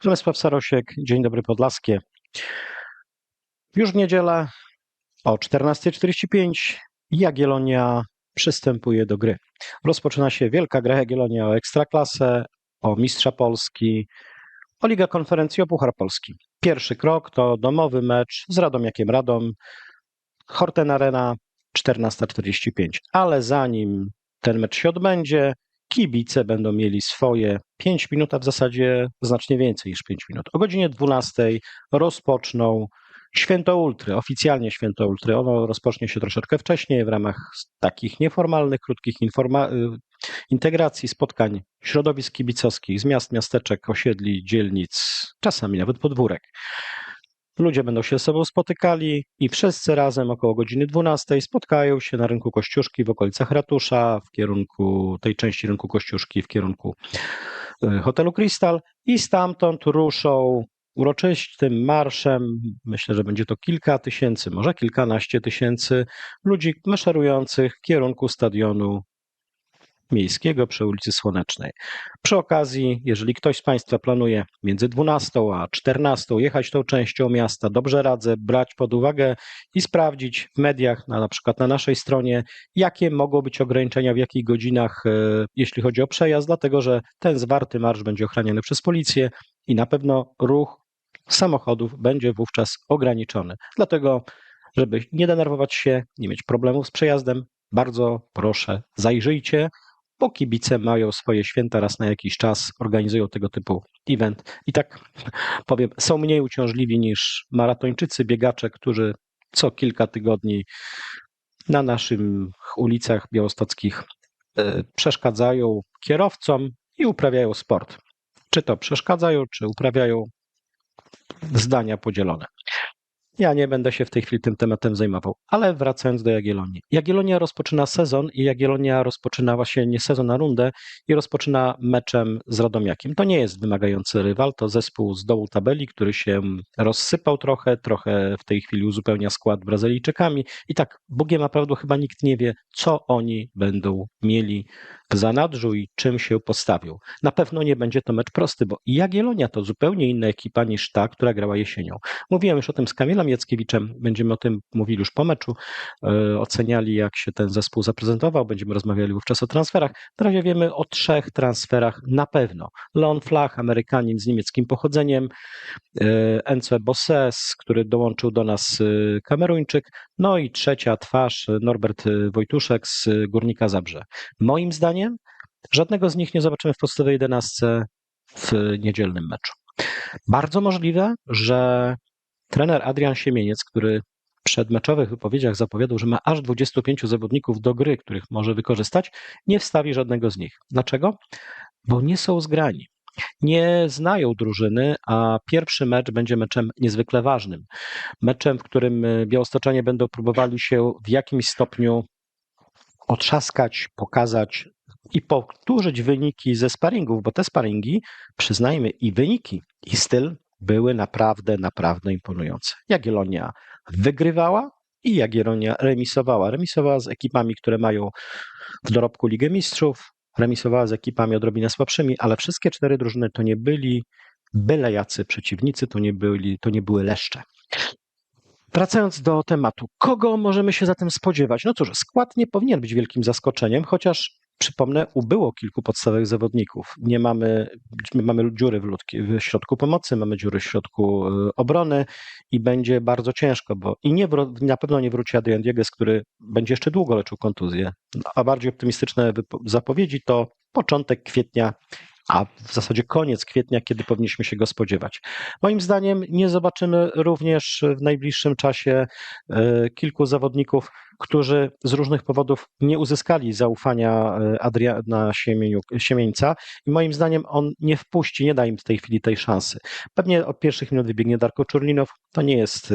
Przemysław Sarosiek, Dzień Dobry Podlaskie. Już w niedzielę o 14.45 Jagiellonia przystępuje do gry. Rozpoczyna się wielka gra Jagiellonia o Ekstraklasę, o Mistrza Polski, o Ligę Konferencji, o Puchar Polski. Pierwszy krok to domowy mecz z Radomiakiem Radom, Horten Arena 14.45. Ale zanim ten mecz się odbędzie, kibice będą mieli swoje 5 minut, a w zasadzie znacznie więcej niż 5 minut. O godzinie 12 rozpoczną Święto Ultry, oficjalnie Święto Ultry. Ono rozpocznie się troszeczkę wcześniej w ramach takich nieformalnych, krótkich y, integracji, spotkań środowisk kibicowskich z miast, miasteczek, osiedli, dzielnic, czasami nawet podwórek. Ludzie będą się ze sobą spotykali i wszyscy razem około godziny 12 spotkają się na rynku Kościuszki w okolicach ratusza, w kierunku tej części rynku Kościuszki, w kierunku y, hotelu Crystal i stamtąd ruszą uroczystym marszem, myślę, że będzie to kilka tysięcy, może kilkanaście tysięcy ludzi maszerujących w kierunku stadionu miejskiego przy ulicy Słonecznej. Przy okazji, jeżeli ktoś z Państwa planuje między 12 a 14 jechać tą częścią miasta, dobrze radzę brać pod uwagę i sprawdzić w mediach, na, na przykład na naszej stronie, jakie mogą być ograniczenia, w jakich godzinach, e, jeśli chodzi o przejazd, dlatego że ten zwarty marsz będzie ochraniany przez policję i na pewno ruch samochodów będzie wówczas ograniczony. Dlatego, żeby nie denerwować się, nie mieć problemów z przejazdem, bardzo proszę, zajrzyjcie, bo kibice mają swoje święta raz na jakiś czas, organizują tego typu event. I tak powiem, są mniej uciążliwi niż maratończycy, biegacze, którzy co kilka tygodni na naszych ulicach białostockich e, przeszkadzają kierowcom i uprawiają sport. Czy to przeszkadzają, czy uprawiają zdania podzielone. Ja nie będę się w tej chwili tym tematem zajmował, ale wracając do Jagiellonii. Jagiellonia rozpoczyna sezon i Jagiellonia rozpoczyna właśnie nie sezon na rundę i rozpoczyna meczem z Radomiakiem. To nie jest wymagający rywal, to zespół z dołu tabeli, który się rozsypał trochę, trochę w tej chwili uzupełnia skład Brazylijczykami i tak Bogiem naprawdę chyba nikt nie wie, co oni będą mieli w zanadrzu i czym się postawią. Na pewno nie będzie to mecz prosty, bo Jagiellonia to zupełnie inna ekipa niż ta, która grała jesienią. Mówiłem już o tym z Kamilem Jackiewiczem, będziemy o tym mówili już po meczu, e, oceniali jak się ten zespół zaprezentował, będziemy rozmawiali wówczas o transferach. Na razie wiemy o trzech transferach na pewno. Leon Flach, Amerykanin z niemieckim pochodzeniem, e, Ence Bosses, który dołączył do nas e, Kameruńczyk, no i trzecia twarz Norbert Wojtuszek z Górnika Zabrze. Moim zdaniem żadnego z nich nie zobaczymy w podstawowej jedenastce w niedzielnym meczu. Bardzo możliwe, że trener Adrian Siemieniec, który w przedmeczowych wypowiedziach zapowiadał, że ma aż 25 zawodników do gry, których może wykorzystać, nie wstawi żadnego z nich. Dlaczego? Bo nie są zgrani. Nie znają drużyny, a pierwszy mecz będzie meczem niezwykle ważnym. Meczem, w którym Białostoczanie będą próbowali się w jakimś stopniu otrzaskać, pokazać i powtórzyć wyniki ze sparingów, bo te sparingi, przyznajmy, i wyniki, i styl były naprawdę, naprawdę imponujące. Jagiellonia wygrywała i Jagiellonia remisowała. Remisowała z ekipami, które mają w dorobku Ligę Mistrzów, remisowała z ekipami odrobinę słabszymi, ale wszystkie cztery drużyny to nie byli byle jacy przeciwnicy, to nie, byli, to nie były leszcze. Wracając do tematu, kogo możemy się zatem spodziewać? No cóż, skład nie powinien być wielkim zaskoczeniem, chociaż przypomnę, ubyło kilku podstawowych zawodników. Nie mamy, mamy dziury w, ludki, w środku pomocy, mamy dziury w środku e, obrony i będzie bardzo ciężko, bo i nie, na pewno nie wróci Adrian Dieges, który będzie jeszcze długo leczył kontuzję. A bardziej optymistyczne zapowiedzi to początek kwietnia a w zasadzie koniec kwietnia, kiedy powinniśmy się go spodziewać. Moim zdaniem nie zobaczymy również w najbliższym czasie e, kilku zawodników, którzy z różnych powodów nie uzyskali zaufania e, Adriana Siemieńca i moim zdaniem on nie wpuści, nie da im w tej chwili tej szansy. Pewnie od pierwszych minut wybiegnie Darko Czurlinow, to nie jest e,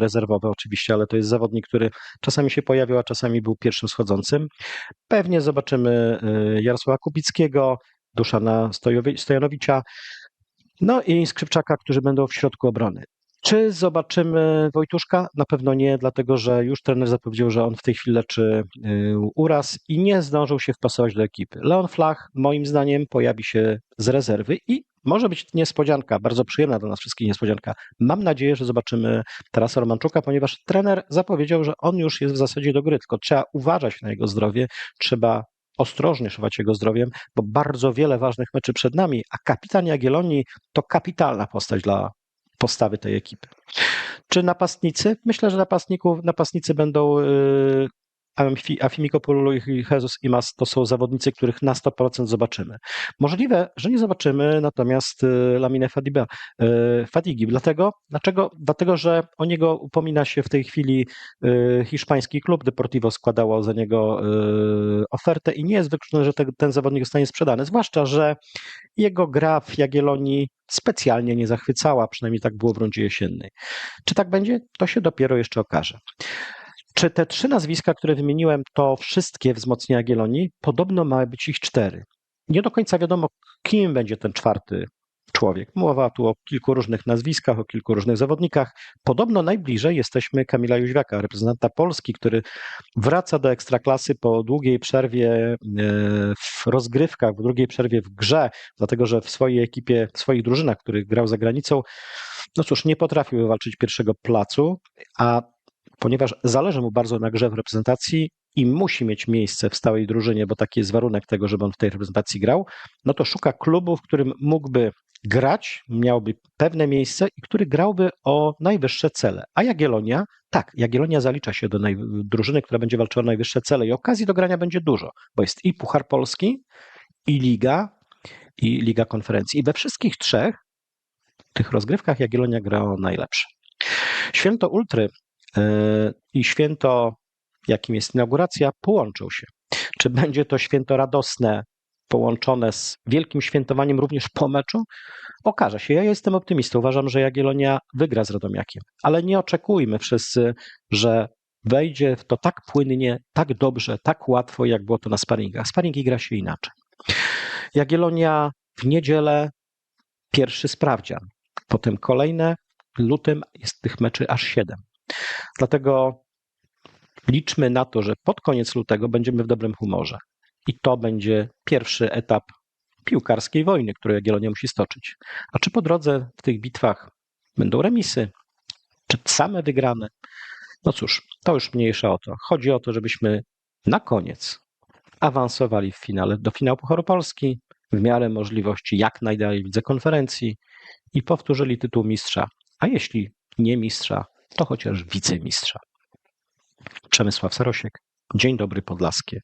rezerwowy oczywiście, ale to jest zawodnik, który czasami się pojawiał, a czasami był pierwszym schodzącym. Pewnie zobaczymy Jarosława Kubickiego, Duszana Stojanowicza, no i Skrzypczaka, którzy będą w środku obrony. Czy zobaczymy Wojtuszka? Na pewno nie, dlatego że już trener zapowiedział, że on w tej chwili leczy y, uraz i nie zdążył się wpasować do ekipy. Leon Flach, moim zdaniem, pojawi się z rezerwy i może być niespodzianka, bardzo przyjemna dla nas wszystkich niespodzianka. Mam nadzieję, że zobaczymy Tarasa Romanczuka, ponieważ trener zapowiedział, że on już jest w zasadzie do gry, tylko trzeba uważać na jego zdrowie, trzeba ostrożnie szywać jego zdrowiem, bo bardzo wiele ważnych meczy przed nami, a kapitan Jagiellonii to kapitalna postać dla postawy tej ekipy. Czy napastnicy? Myślę, że napastników, napastnicy będą yy, Amfi- Afimikopoulos i Jesus Imas to są zawodnicy, których na 100% zobaczymy. Możliwe, że nie zobaczymy natomiast y, Laminę Fadiba, y, Fadigi. Dlatego, dlaczego? Dlatego, że o niego upomina się w tej chwili y, hiszpański klub. Deportivo składało za niego ofertę i nie jest wykluczone, że te, ten zawodnik zostanie sprzedany. Zwłaszcza, że jego gra w Jagiellonii specjalnie nie zachwycała, przynajmniej tak było w rundzie jesiennej. Czy tak będzie? To się dopiero jeszcze okaże. Czy te trzy nazwiska, które wymieniłem, to wszystkie wzmocnienia Jagiellonii? Podobno ma być ich cztery. Nie do końca wiadomo, kim będzie ten czwarty człowiek. Mowa tu o kilku różnych nazwiskach, o kilku różnych zawodnikach. Podobno najbliżej jesteśmy Kamila Jóźwiaka, reprezentanta Polski, który wraca do ekstraklasy po długiej przerwie e, w rozgrywkach, w długiej przerwie w grze, dlatego że w swojej ekipie, w swoich drużynach, których grał za granicą, no cóż, nie potrafił wywalczyć pierwszego placu, a ponieważ zależy mu bardzo na grze w reprezentacji i musi mieć miejsce w stałej drużynie, bo taki jest warunek tego, żeby on w tej reprezentacji grał, no to szuka klubu, w którym mógłby grać, miałby pewne miejsce i który grałby o najwyższe cele. A Jagiellonia, tak, Jagiellonia zalicza się do naj... drużyny, która będzie walczyła o najwyższe cele i okazji do grania będzie dużo, bo jest i Puchar Polski, i Liga, i Liga Konferencji. I we wszystkich trzech tych rozgrywkach Jagiellonia gra o najlepsze. Święto Ultry i święto, jakim jest inauguracja, połączą się. Czy będzie to święto radosne, połączone z wielkim świętowaniem również po meczu? Okaże się. Ja jestem optymistą. Uważam, że Jagiellonia wygra z Radomiakiem, ale nie oczekujmy wszyscy, że wejdzie w to tak płynnie, tak dobrze, tak łatwo, jak było to na sparingach. Sparingi gra się inaczej. Jagiellonia w niedzielę pierwszy sprawdzian, potem kolejne, lutym jest tych meczy aż siedem. Dlatego liczmy na to, że pod koniec lutego będziemy w dobrym humorze. I to będzie pierwszy etap piłkarskiej wojny, którą Jagiellonia musi stoczyć. A czy po drodze w tych bitwach będą remisy, czy same wygrane? No cóż, to już mniejsza o to. Chodzi o to, żebyśmy na koniec awansowali w finale do finału Pucharu Polski, w miarę możliwości jak najdalej widzę konferencji i powtórzyli tytuł mistrza. A jeśli nie mistrza, to chociaż wicemistrza. Przemysław Sarosiek. Dzień dobry Podlaskie.